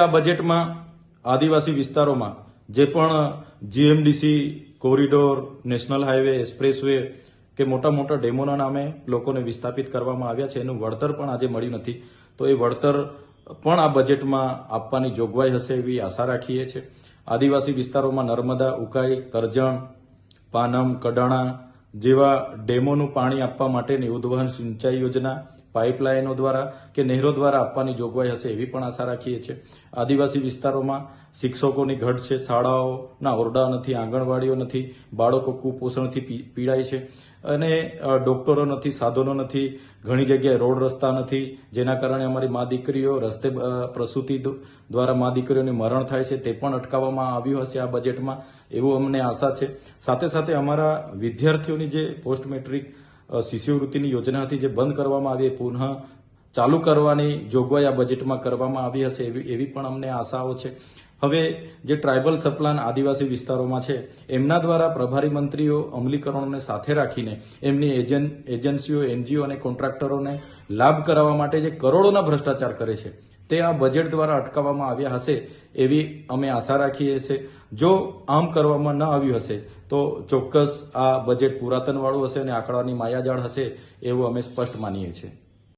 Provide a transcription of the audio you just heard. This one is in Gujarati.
આ બજેટમાં આદિવાસી વિસ્તારોમાં જે પણ GMDC, corridor, national highway expressway કે મોટા મોટા ડેમોના નામે લોકોને વિસ્થાપિત કરવામાં આવ્યા છે, એનું વળતર પણ આજે મળ્યું નથી. તો એ વળતર પણ આ બજેટમાં આપવાની જોગવાઈ હશે એવી આશા રાખીએ છીએ. આદિવાસી વિસ્તારોમાં નર્મદા, ઉકાઈ, કરજણ, પાનમ, કડાણા જેવા ડેમોનું પાણી આપવા માટેની ઉદ્વહન સિંચાઈ યોજના પાઇપલાઇનો દ્વારા કે નહેરો દ્વારા આપવાની જોગવાઈ હશે એવી પણ આશા રાખીએ છીએ. આદિવાસી વિસ્તારોમાં શિક્ષકોની ઘટ છે, શાળાઓના ઓરડા નથી, આંગણવાડીઓ નથી, બાળકો કુપોષણથી પીડાય છે અને ડોક્ટરો નથી, સાધનો નથી, ઘણી જગ્યાએ રોડ રસ્તા નથી, જેના કારણે અમારી મા દીકરીઓ રસ્તે પ્રસૂતિ દ્વારા મા દીકરીઓને મરણ થાય છે, તે પણ અટકાવવામાં આવ્યું હશે આ બજેટમાં, એવું અમને આશા છે. સાથે સાથે અમારા વિદ્યાર્થીઓની જે પોસ્ટ મેટ્રિક શિષ્યવૃત્તિની યોજના હતી જે બંધ કરવામાં આવી પુનઃ ચાલુ કરવાની જોગવાઈ આ બજેટમાં કરવામાં આવી હશે એવી એવી પણ અમને આશાઓ છે. હવે જે ટ્રાઇબલ સપ્લાન આદિવાસી વિસ્તારોમાં છે, એમના દ્વારા પ્રભારી મંત્રીઓ અમલીકરણોને સાથે રાખીને એમની એજન, એજન્સીઓ, એનજીઓ અને કોન્ટ્રાક્ટરોને લાભ કરાવવા માટે જે કરોડોના ભ્રષ્ટાચાર કરે છે તે આ બજેટ દ્વારા અટકાવવામાં આવ્યા હશે એવી અમે આશા રાખીએ છીએ. જો આમ કરવામાં ન આવ્યું હશે, તો ચોક્કસ આ બજેટ પુરાતનવાળું હશે અને આંકડાની માયાજાળ હશે એવું અમે સ્પષ્ટ માનીએ છીએ.